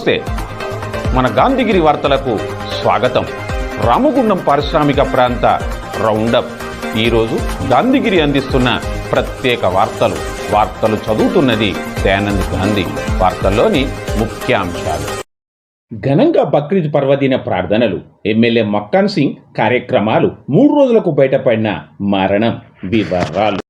నమస్తే. మన గాంధీగిరి వార్తలకు స్వాగతం. రామగుండం పారిశ్రామిక ప్రాంత రౌండప్. ఈరోజు గాంధీగిరి అందిస్తున్న ప్రత్యేక వార్తలు. వార్తలు చదువుతున్నది దయానంద్ గాంధీ. వార్తల్లోని ముఖ్యాంశాలు. ఘనంగా బక్రీద్ పర్వదిన ప్రార్థనలు ఎమ్మెల్యే మక్కాన్ సింగ్ కార్యక్రమాలు మూడు రోజులకు బయటపడిన మరణం వివరాలు.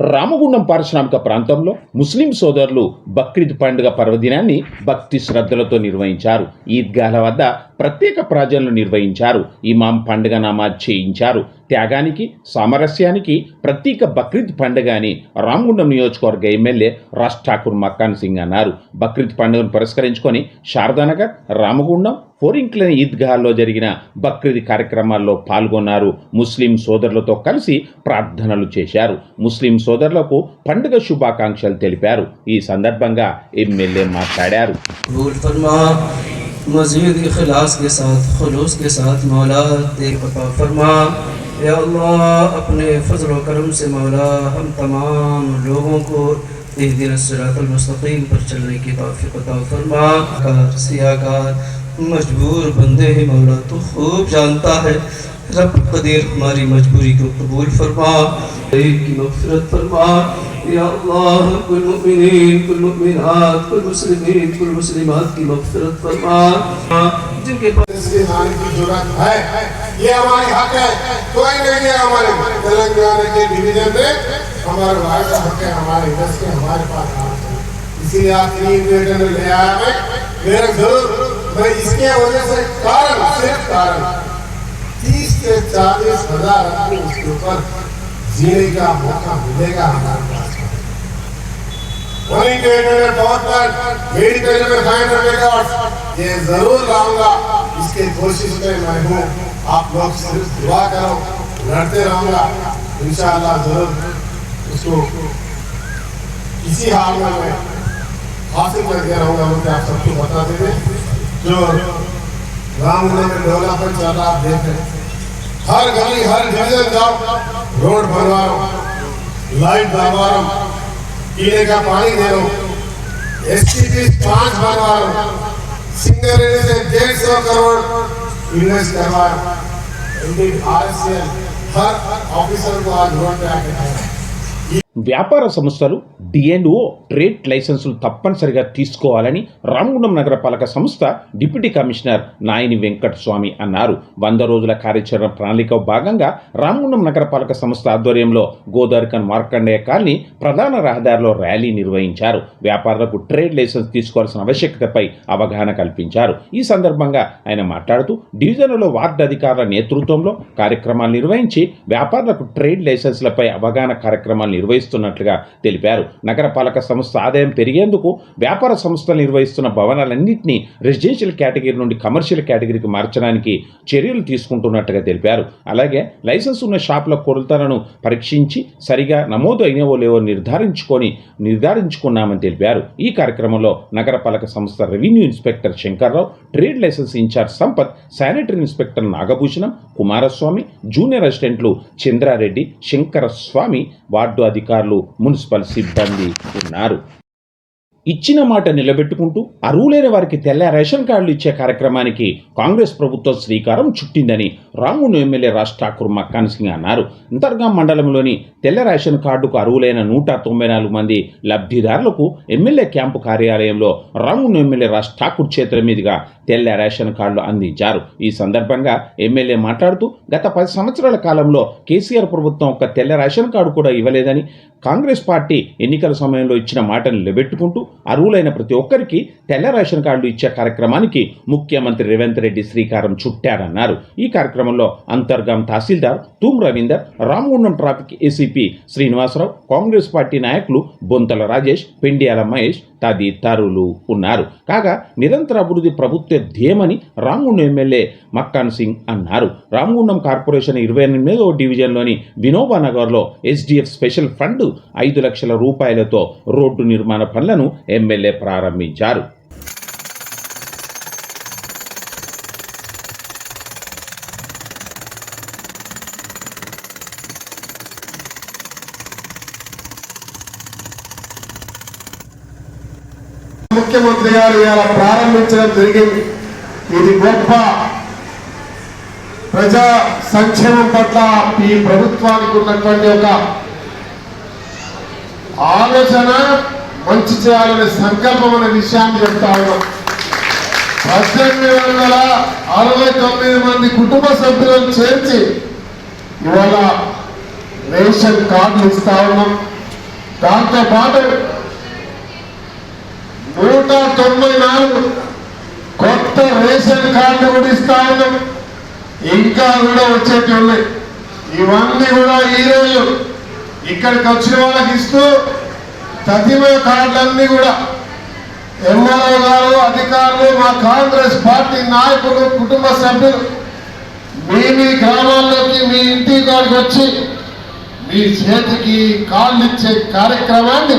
Ramagundam పారిశ్రామిక ప్రాంతంలో ముస్లిం సోదరులు బక్రీద్ పండుగ పర్వదినాన్ని భక్తి శ్రద్ధలతో నిర్వహించారు. ఈద్గాల వద్ద ప్రత్యేక ప్రాజలను నిర్వహించారు. ఇమాం పండుగ నమాజ్ చేయించారు. త్యాగానికి సామరస్యానికి ప్రత్యేక బక్రీద్ పండుగ అని రామగుండం నియోజకవర్గ ఎమ్మెల్యే రాజ్ ఠాకూర్ మక్కాన్ సింగ్ అన్నారు బక్రీద్ పండుగను పురస్కరించుకొని శారదానగర్ రామగుండం ఫోరింక్లన్ ఈద్గాల్లో జరిగిన బక్రీద్ కార్యక్రమాల్లో పాల్గొన్నారు ముస్లిం సోదరులతో కలిసి ప్రార్థనలు చేశారు ముస్లిం సోదరులకు పండుగ శుభాకాంక్షలు తెలిపారు ఈ సందర్భంగా ఎమ్మెల్యే మాట్లాడారు कबूल फरमा मजीद इखलास के साथ खलूस के साथ मौला देख अता फरमा या अल्लाह, अपने फजल करम से मौला, हम तमाम लोगों को दिन मुस्तकीम पर चलने की तौफीक अता फरमा। कार सियाकार, मजबूर बंदे हैं मौला तो खूब जानता है। रब कदीर हमारी मजबूरी को कबूल फरमा की मगफिरत फरमा। जिनके पास है। ये हमारी हक है। कोई नहीं है हमारे। तेलंगाना के डिवीज़न में हमारे भाई का हक है, हमारे इंडस्ट्री हमारे पास चाहिए इसीलिए आप तीन वेतन ले आया मैं। मेरा ज़रूर मैं इसके वजह से कारण, सिर्फ़ कारण। तीस से चालीस हज़ार आदमी उसके ऊपर जीने का मौका मिलेगा हमारे पास। के तौर पर मेडिकल में फाइव मेगावाट ये ज़रूर लाऊँगा। इसके कोशिश में मैं हूँ। आप लोग सिर्फ़ दुआ करो, लड़ते रहूँगा इंशाअल्लाह ज़रूर उसको इसी हाल में मैं हासिल करके रहूँगा मुझे आप सबको बता देंगे जो रामनगर में डेवलपमेंट चल रहा देख हर गली, हर डिवीज़न जाओ, रोड बनवा रहा लाइट बनवा रहा पीने का पानी दे हूँ एस पाँच बनवा रहा हूँ सिंगरेली से डेढ़ सौ करोड़ इन्वेस्ट इंडियन आर हर ऑफिसर को आज रोड पे आके వ్యాపార సంస్థలు డిఎన్ఓ ట్రేడ్ లైసెన్సులు తప్పనిసరిగా తీసుకోవాలని రామగుండం నగరపాలక సంస్థ డిప్యూటీ కమిషనర్ నాయని వెంకట స్వామి అన్నారు. వంద రోజుల కార్యాచరణ ప్రణాళిక భాగంగా రామగుండం నగరపాలక సంస్థ ఆధ్వర్యంలో గోదావరికన్ మార్కండేయ కాలనీ ప్రధాన రహదారిలో ర్యాలీ నిర్వహించారు. వ్యాపారులకు ట్రేడ్ లైసెన్స్ తీసుకోవాల్సిన ఆవశ్యకతపై అవగాహన కల్పించారు. ఈ సందర్భంగా ఆయన మాట్లాడుతూ డివిజన్లలో వార్డు అధికారుల నేతృత్వంలో కార్యక్రమాలు నిర్వహించి వ్యాపారులకు ట్రేడ్ లైసెన్స్లపై అవగాహన కార్యక్రమాలు నిర్వహిస్తున్నట్లుగా తెలిపారు. నగరపాలక సంస్థ ఆదాయం పెరిగేందుకు వ్యాపార సంస్థలు నిర్వహిస్తున్న భవనాలన్నింటినీ రెసిడెన్షియల్ కేటగిరీ నుండి కమర్షియల్ కేటగిరీకి మార్చడానికి చర్యలు తీసుకుంటున్నట్టుగా తెలిపారు. అలాగే లైసెన్స్ ఉన్న షాపుల కొరతలను పరీక్షించి సరిగా నమోదు అయినవో లేవో నిర్ధారించుకొని నిర్ధారించుకున్నామని తెలిపారు. ఈ కార్యక్రమంలో నగరపాలక సంస్థ revenue inspector Shankarrao trade licence in charge Sampath sanitary inspector Nagabhushanam Kumaraswamy junior అసిస్టెంట్లు చంద్రారెడ్డి శంకరస్వామి వార్డు అధికారులు అధికారులు మున్సిపల్ సిబ్బంది ఉన్నారు. ఇచ్చిన మాట నిలబెట్టుకుంటూ అర్హులైన వారికి తెల్ల రేషన్ కార్డులు ఇచ్చే కార్యక్రమానికి కాంగ్రెస్ ప్రభుత్వం శ్రీకారం చుట్టిందని రామును ఎమ్మెల్యే రాజ్ ఠాకూర్ మక్కాన్ సింగ్ అన్నారు. అంతర్గాం మండలంలోని తెల్ల రేషన్ కార్డుకు అర్హులైన నూట తొంభై నాలుగు మంది లబ్ధిదారులకు ఎమ్మెల్యే క్యాంపు కార్యాలయంలో రామును ఎమ్మెల్యే రాజ్ ఠాకూర్ చేతుల మీదుగా తెల్ల రేషన్ కార్డులు అందించారు. ఈ సందర్భంగా ఎమ్మెల్యే మాట్లాడుతూ గత పది సంవత్సరాల కాలంలో కేసీఆర్ ప్రభుత్వం ఒక తెల్ల రేషన్ కార్డు కూడా ఇవ్వలేదని కాంగ్రెస్ పార్టీ ఎన్నికల సమయంలో ఇచ్చిన మాటను నిలబెట్టుకుంటూ అర్హులైన ప్రతి ఒక్కరికి తెల్ల రేషన్ కార్డులు ఇచ్చే కార్యక్రమానికి ముఖ్యమంత్రి రేవంత్ రెడ్డి శ్రీకారం చుట్టారన్నారు. ఈ కార్యక్రమంలో Antargaon tahsildar Toom Ravinder Ramagundam traffic ACP Srinivasarao Congress party నాయకులు బొంతల రాజేష్ పెండియాల మహేష్ తదితరులు ఉన్నారు. కాగా నిరంతర అభివృద్ధి ప్రభుత్వ ధ్యేయమని రామగుండం ఎమ్మెల్యే మక్కాన్ సింగ్ అన్నారు. రామగుండం కార్పొరేషన్ ఇరవై ఎనిమిదో డివిజన్లోని వినోబా నగర్లో ఎస్డిఎఫ్ స్పెషల్ ఫండ్ ఐదు లక్షల రూపాయలతో రోడ్డు నిర్మాణ పనులను ఎమ్మెల్యే ప్రారంభించారు. ముఖ్యమంత్రి గారు ఇలా ప్రారంభించడం జరిగింది. ఇది గొప్ప ప్రజా సంక్షేమం పట్ల ఈ ప్రభుత్వానికి ఉన్నటువంటి ఒక ఆలోచన మంచి చేయాలనే సంకల్పం అనే విషయాన్ని చెప్తా ఉన్నాం. పద్దెనిమిది వందల అరవై తొమ్మిది మంది కుటుంబ సభ్యులను చేర్చి ఇవాళ రేషన్ కార్డులు ఇస్తా ఉన్నాం. దాంతో పాటు నూట తొంభై నాలుగు కొత్త రేషన్ కార్డు కూడా ఇస్తా ఉన్నాం. ఇంకా కూడా వచ్చేటి ఉన్నాయి. ఇవన్నీ కూడా ఈ రోజు ఇక్కడికి వచ్చిన వాళ్ళకి ఇస్తూ తదిమ కార్డులన్నీ కూడా ఎమ్మెల్యే గారు అధికారులు మా కాంగ్రెస్ పార్టీ నాయకులు కుటుంబ సభ్యులు మీ మీ గ్రామాల్లోకి మీ ఇంటి కాడికి వచ్చి మీ చేతికి కాళ్ళు ఇచ్చే కార్యక్రమాన్ని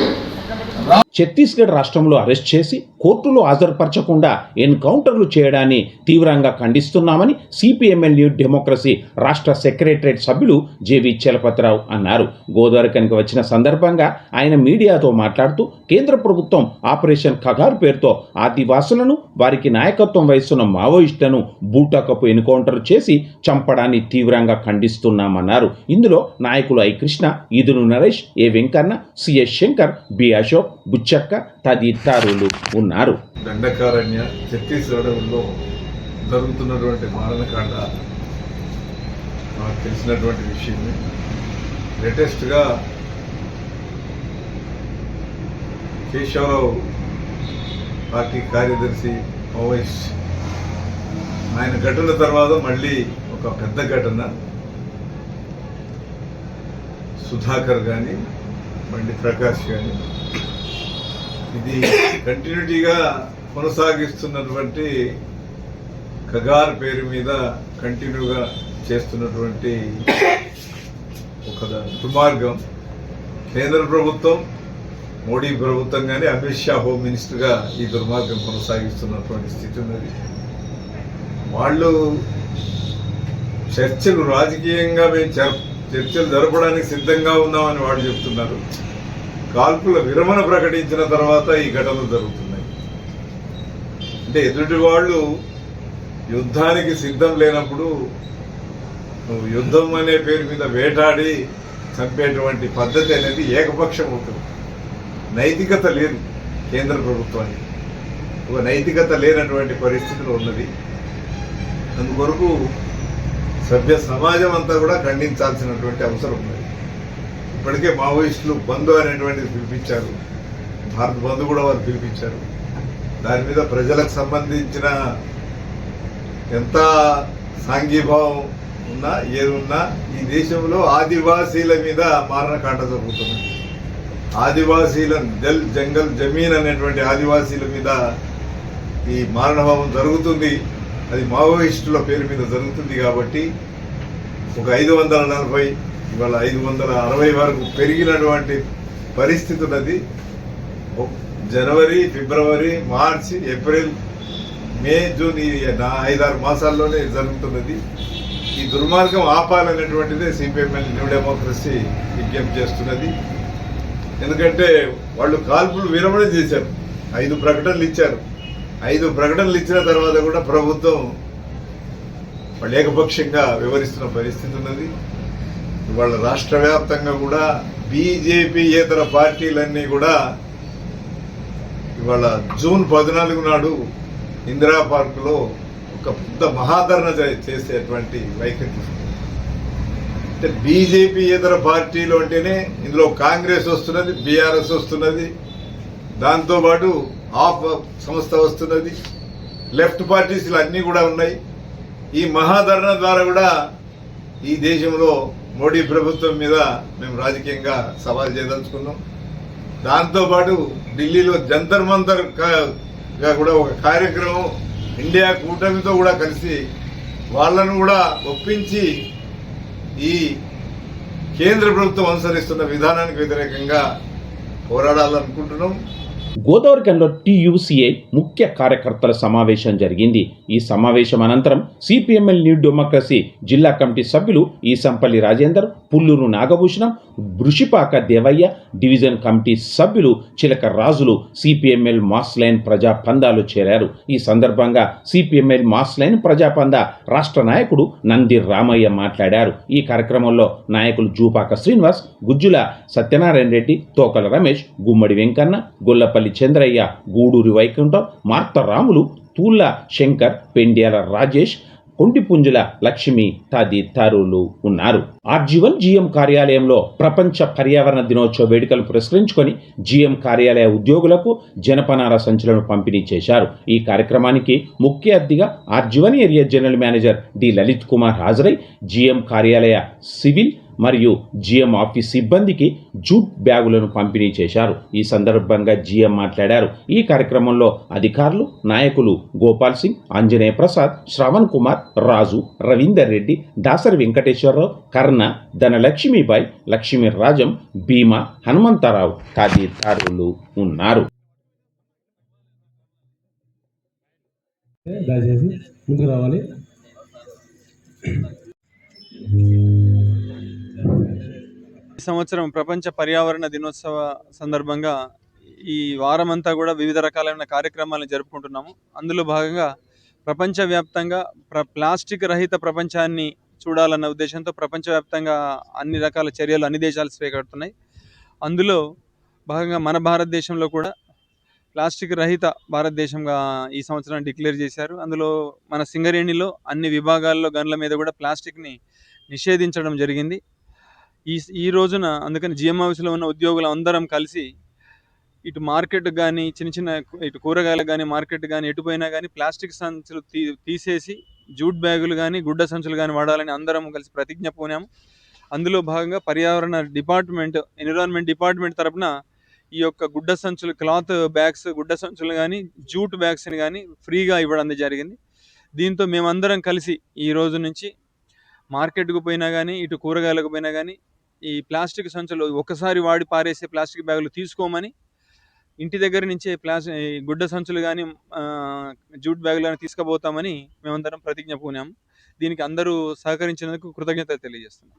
ఛత్తీస్గఢ్ రాష్ట్రంలో అరెస్ట్ చేసి కోర్టులో హాజరుపరచకుండా ఎన్కౌంటర్లు చేయడాన్ని తీవ్రంగా ఖండిస్తున్నామని సిపిఎంఎల్ న్యూ డెమోక్రసీ రాష్ట్ర సెక్రటరేట్ సభ్యులు జేవి చలపతిరావు అన్నారు. గోదావరికనికి వచ్చిన సందర్భంగా ఆయన మీడియాతో మాట్లాడుతూ కేంద్ర ప్రభుత్వం ఆపరేషన్ ఖగార్ పేరుతో ఆదివాసులను వారికి నాయకత్వం వహిస్తున్న మావోయిస్టులను బూటకపు ఎన్కౌంటర్ చేసి చంపడాన్ని తీవ్రంగా ఖండిస్తున్నామన్నారు. ఇందులో నాయకులు I Krishna ఈదును Naresh A Venkanna CS Shankar B Ashok Buchakka తదితరులు ఉన్నారు. దండకారణ్య ఛత్తీస్గఢ్లో జరుగుతున్నటువంటి మారణకాండ నాకు తెలిసినటువంటి విషయమే. లేటెస్ట్గా కేశవరావు పార్టీ కార్యదర్శి మావోయిస్ట్ ఆయన ఘటన తర్వాత మళ్ళీ ఒక పెద్ద ఘటన. సుధాకర్ కానీ బండి ప్రకాష్ కానీ ఇది కంటిన్యూటీగా కొనసాగిస్తున్నటువంటి కగార్ పేరు మీద కంటిన్యూగా చేస్తున్నటువంటి ఒక దుర్మార్గం. కేంద్ర ప్రభుత్వం మోడీ ప్రభుత్వం కానీ అమిత్ షా హోమ్ మినిస్టర్గా ఈ దుర్మార్గం కొనసాగిస్తున్నటువంటి స్థితి ఉన్నది. వాళ్ళు చర్చలు రాజకీయంగా మేము చర్- చర్చలు జరపడానికి సిద్ధంగా ఉన్నామని వాళ్ళు చెప్తున్నారు. కాల్పుల విరమణ ప్రకటించిన తర్వాత ఈ ఘటనలు జరుగుతున్నాయి. అంటే ఎదుటి వాళ్ళు యుద్ధానికి సిద్ధం లేనప్పుడు నువ్వు యుద్ధం అనే పేరు మీద వేటాడి చంపేటువంటి పద్ధతి అనేది ఏకపక్షం ఉంటుంది. నైతికత లేదు కేంద్ర ప్రభుత్వానికి. ఒక నైతికత లేనటువంటి పరిస్థితులు ఉన్నది. అందుకొరకు సభ్య సమాజం అంతా కూడా ఖండించాల్సినటువంటి అవసరం ఉన్నది ఇప్పటికే మావోయిస్టులు బంధు అనేటువంటిది పిలిపించారు. భారత్ బంధు కూడా వారు పిలిపించారు. దాని మీద ప్రజలకు సంబంధించిన ఎంత సాంఘీభావం ఉన్నా ఏది ఉన్నా ఈ దేశంలో ఆదివాసీల మీద మారణకాండ జరుగుతుంది. ఆదివాసీల జల్ జంగల్ జమీన్ అనేటువంటి ఆదివాసీల మీద ఈ మారణభావం జరుగుతుంది. అది మావోయిస్టుల పేరు మీద జరుగుతుంది కాబట్టి ఒక ఐదు వందల నలభై ఇవాళ ఐదు వందల అరవై వరకు పెరిగినటువంటి పరిస్థితి ఉన్నది జనవరి ఫిబ్రవరి మార్చి ఏప్రిల్ మే జూన్ ఈ ఐదారు మాసాల్లోనే జరుగుతున్నది. ఈ దుర్మార్గం ఆపాలనేటువంటిదే సిపిఎంఎల్ న్యూ డెమోక్రసీ విజ్ఞప్తి చేస్తున్నది. ఎందుకంటే వాళ్ళు కాల్పులు విరమణ చేశారు. ఐదు ప్రకటనలు ఇచ్చారు. ఐదు ప్రకటనలు ఇచ్చిన తర్వాత కూడా ప్రభుత్వం వాళ్ళు ఏకపక్షంగా వివరిస్తున్న పరిస్థితి ఉన్నది. ఇవాళ రాష్ట్ర వ్యాప్తంగా కూడా బీజేపీ ఇతర పార్టీలన్నీ కూడా ఇవాళ జూన్ పద్నాలుగు నాడు ఇందిరా పార్కులో ఒక పెద్ద మహాధరణ చేసేటువంటి వైఖరి అంటే బీజేపీ ఇతర పార్టీలు అంటేనే ఇందులో కాంగ్రెస్ వస్తున్నది బీఆర్ఎస్ వస్తున్నది దాంతోపాటు ఆఫ్ సంస్థ వస్తున్నది లెఫ్ట్ పార్టీస్ అన్నీ కూడా ఉన్నాయి. ఈ మహాధరణ ద్వారా కూడా ఈ దేశంలో మోడీ ప్రభుత్వం మీద మేము రాజకీయంగా సవాల్ చేయదలుచుకున్నాం. దాంతోపాటు ఢిల్లీలో జంతర్ మంతర్గా కూడా ఒక కార్యక్రమం ఇండియా కూటమితో కూడా కలిసి వాళ్ళను కూడా ఒప్పించి ఈ కేంద్ర ప్రభుత్వం అనుసరిస్తున్న విధానానికి వ్యతిరేకంగా పోరాడాలనుకుంటున్నాం. గోదావరికంలో టీయూసీఐ ముఖ్య కార్యకర్తల సమావేశం జరిగింది. ఈ సమావేశం అనంతరం సిపిఎంఎల్ న్యూ డెమోక్రసీ జిల్లా కమిటీ సభ్యులు ఈసంపల్లి రాజేందర్ పుల్లూరు నాగభూషణం బృషిపాక దేవయ్య డివిజన్ కమిటీ సభ్యులు చిలక రాజులు సిపిఎంఎల్ మాస్ లైన్ ప్రజా పందాలు చేరారు. ఈ సందర్భంగా సిపిఎంఎల్ మాస్ లైన్ ప్రజా పంద రాష్ట్ర నాయకుడు నంది రామయ్య మాట్లాడారు. ఈ కార్యక్రమంలో నాయకులు జూపాక శ్రీనివాస్ గుజ్జుల సత్యనారాయణ రెడ్డి తోకల రమేష్ గుమ్మడి వెంకన్న గొల్లపల్లి చంద్రయ్య గూడూరి వైకుంఠం మార్తరాములు తూళ్ళ శంకర్ పెండ్యాల రాజేష్ కొండిపుంజుల లక్ష్మి తదితరులు ఉన్నారు. ఆర్జీవన్ జీఎం కార్యాలయంలో ప్రపంచ పర్యావరణ దినోత్సవ వేడుకలు పురస్కరించుకొని జీఎం కార్యాలయ ఉద్యోగులకు జనపనార సంచులను పంపిణీ చేశారు. ఈ కార్యక్రమానికి ముఖ్య అతిథిగా RG one area general manager D Lalit Kumar హాజరై జీఎం కార్యాలయ సివిల్ మరియు జిఎం ఆఫీస్ సిబ్బందికి జూట్ బ్యాగులను పంపిణీ చేశారు. ఈ సందర్భంగా జిఎం మాట్లాడారు. ఈ కార్యక్రమంలో అధికారులు నాయకులు గోపాల్ సింగ్ ఆంజనేయ ప్రసాద్ శ్రవణ్ కుమార్ రాజు రవీందర్ రెడ్డి దాసరి వెంకటేశ్వరరావు కర్ణ ధనలక్ష్మీబాయి లక్ష్మీ రాజం భీమా హనుమంతరావు తదితరులు ఉన్నారు. దయచేసి ముందుకు రావాలి. సంవత్సరం ప్రపంచ పర్యావరణ దినోత్సవ సందర్భంగా ఈ వారమంతా కూడా వివిధ రకాలైన కార్యక్రమాలను జరుపుకుంటున్నాము. అందులో భాగంగా ప్రపంచవ్యాప్తంగా ప్ర ప్లాస్టిక్ రహిత ప్రపంచాన్ని చూడాలన్న ఉద్దేశంతో ప్రపంచవ్యాప్తంగా అన్ని రకాల చర్యలు అన్ని దేశాలు స్వీకరిస్తున్నాయి. అందులో భాగంగా మన భారతదేశంలో కూడా ప్లాస్టిక్ రహిత భారతదేశంగా ఈ సంవత్సరం డిక్లేర్ చేశారు. అందులో మన సింగరేణిలో అన్ని విభాగాల్లో గన్ల మీద కూడా ప్లాస్టిక్ని నిషేధించడం జరిగింది. ఈ ఈ రోజున అందుకని జిఎం హౌస్లో ఉన్న ఉద్యోగులు అందరం కలిసి ఇటు మార్కెట్ కానీ చిన్న చిన్న ఇటు కూరగాయలు కానీ మార్కెట్ కానీ ఎటుపోయినా కానీ ప్లాస్టిక్ సంచులు తీ తీసేసి జూట్ బ్యాగులు కానీ గుడ్డ సంచులు కానీ వాడాలని అందరం కలిసి ప్రతిజ్ఞ పోనాము. అందులో భాగంగా పర్యావరణ డిపార్ట్మెంట్ ఎన్విరాన్మెంట్ డిపార్ట్మెంట్ తరపున ఈ యొక్క గుడ్డ సంచులు క్లాత్ బ్యాగ్స్ గుడ్డ సంచులు కానీ జూట్ బ్యాగ్స్ని కానీ ఫ్రీగా ఇవ్వడం జరిగింది. దీంతో మేమందరం కలిసి ఈ రోజు నుంచి మార్కెట్కు పోయినా కానీ ఇటు కూరగాయలకు పోయినా కానీ ఈ ప్లాస్టిక్ సంచులు ఒకసారి వాడి పారేసే ప్లాస్టిక్ బ్యాగులు తీసుకోమని ఇంటి దగ్గర నుంచే ప్లాస్ గుడ్డ సంచులు కానీ జూట్ బ్యాగులు కానీ తీసుకుపోతామని మేమందరం ప్రతిజ్ఞ పూనాం. దీనికి అందరూ సహకరించినందుకు కృతజ్ఞత తెలియజేస్తున్నాం.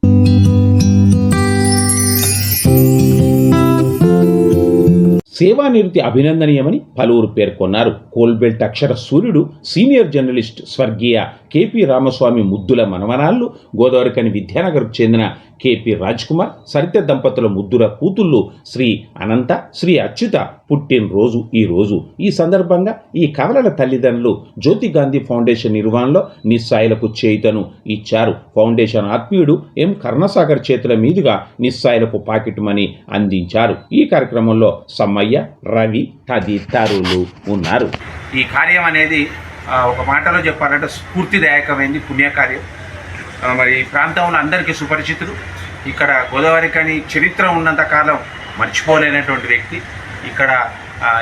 సేవానివృత్తి అభినందనీయమని పలువురు పేర్కొన్నారు. కోల్బెల్ట్ అక్షర సూర్యుడు సీనియర్ జర్నలిస్ట్ స్వర్గీయ కేపీ రామస్వామి ముద్దుల మనవనాళ్ళు గోదావరికని విద్యానగర్కు చెందిన కేపీ కుమార్ సరిత దంపతుల ముద్దుల కూతుళ్ళు శ్రీ అనంత శ్రీ అచ్యుత పుట్టినరోజు ఈ రోజు. ఈ సందర్భంగా ఈ కవలల తల్లిదండ్రులు జ్యోతి గాంధీ ఫౌండేషన్ నిర్వహణలో నిస్సాయిలకు చేయుతను ఇచ్చారు. ఫౌండేషన్ ఆత్మీయుడు ఎం. కర్ణసాగర్ చేతుల మీదుగా నిస్సాయిలకు పాకెట్ మనీ అందించారు. ఈ కార్యక్రమంలో సమ్మయ్య రవి తదితరులు ఉన్నారు. ఈ కార్యం అనేది ఒక మాటలో చెప్పాలంటే స్ఫూర్తిదాయకమైంది పుణ్యకార్యం. మరి ఈ ప్రాంతంలో అందరికీ సుపరిచితుడు. ఇక్కడ గోదావరి కానీ చరిత్ర ఉన్నంత కాలం మర్చిపోలేనటువంటి వ్యక్తి. ఇక్కడ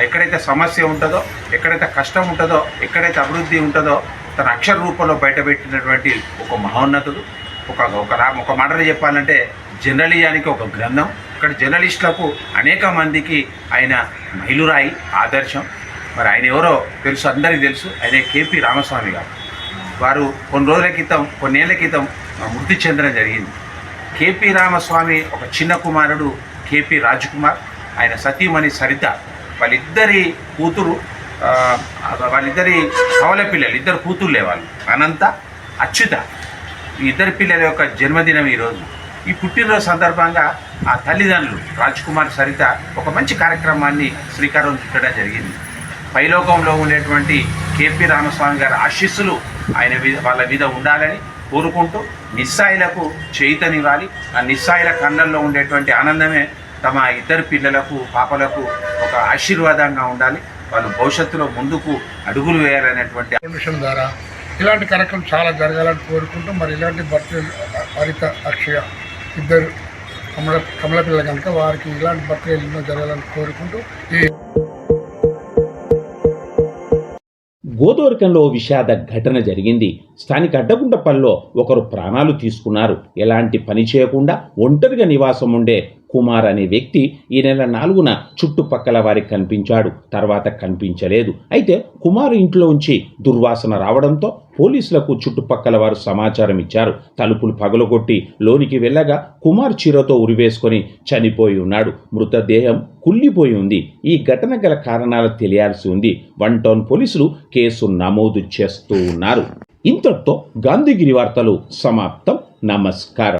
ఎక్కడైతే సమస్య ఉంటుందో ఎక్కడైతే కష్టం ఉంటుందో ఎక్కడైతే అభివృద్ధి ఉంటుందో తన అక్షర రూపంలో బయటపెట్టినటువంటి ఒక మహోన్నతుడు. ఒక ఒక రా- ఒక మాటలు చెప్పాలంటే జర్నలిజానికి ఒక గ్రంథం. ఇక్కడ జర్నలిస్టులకు అనేక మందికి ఆయన మైలురాయి ఆదర్శం. మరి ఆయన ఎవరో తెలుసు అందరికీ తెలుసు. ఆయన కేపీ రామస్వామి గారు. వారు కొన్ని రోజుల క్రితం కొన్నేళ్ళ క్రితం మృతి చెందడం జరిగింది. కేపీ రామస్వామి ఒక చిన్న కుమారుడు కేపీ రాజ్కుమార్. ఆయన సతీమణి సరిత. వాళ్ళిద్దరి కూతురు వాళ్ళిద్దరి కవల పిల్లలు ఇద్దరు కూతుర్లే వాళ్ళు. అనంత అచ్యుత. ఇద్దరు పిల్లల యొక్క జన్మదినం ఈరోజు ఈ పుట్టినరోజు సందర్భంగా ఆ తల్లిదండ్రులు రాజ్కుమార్ సరిత ఒక మంచి కార్యక్రమాన్ని శ్రీకారం చుట్టడం జరిగింది. పైలోకంలో ఉండేటువంటి కేపీ రామస్వామి గారి ఆశీస్సులు ఆయన వాళ్ళ మీద ఉండాలని కోరుకుంటూ నిస్సాయిలకు చేయితనివ్వాలి ఆ నిస్సాయిల కన్నంలో ఉండేటువంటి ఆనందమే తమ ఇద్దరు పిల్లలకు పాపలకు ఒక ఆశీర్వాదంగా ఉండాలి. వాళ్ళు భవిష్యత్తులో ముందుకు అడుగులు వేయాలనేటువంటి ఫౌండేషన్ ద్వారా ఇలాంటి కార్యక్రమం చాలా జరగాలని కోరుకుంటూ మరి ఇలాంటి భర్త హరిత అక్షయ ఇద్దరు కమల కమల పిల్ల కనుక వారికి ఇలాంటి బర్త్డే ఎన్నో జరగాలని కోరుకుంటూ ఈ గోదోరికంలో విషాద ఘటన జరిగింది. స్థానిక అడ్డగుండపల్లో ఒకరు ప్రాణాలు తీసుకున్నారు. ఎలాంటి పని చేయకుండా ఒంటరిగా నివాసం ఉండే కుమార్ అనే వ్యక్తి ఈ నెల నాలుగున చుట్టుపక్కల వారికి కనిపించాడు. తర్వాత కనిపించలేదు. అయితే కుమార్ ఇంట్లో ఉంచి దుర్వాసన రావడంతో పోలీసులకు చుట్టుపక్కల వారు సమాచారం ఇచ్చారు. తలుపులు పగలగొట్టి లోనికి వెళ్ళగా కుమార్ చీరతో ఉరివేసుకొని చనిపోయి ఉన్నాడు. మృతదేహం కుళ్ళిపోయి ఉంది. ఈ ఘటన గల కారణాలు తెలియాల్సి ఉంది. వన్ టౌన్ పోలీసులు కేసు నమోదు చేస్తూ ఉన్నారు. ఇంతటితో గాంధీగిరి వార్తలు సమాప్తం. నమస్కారం.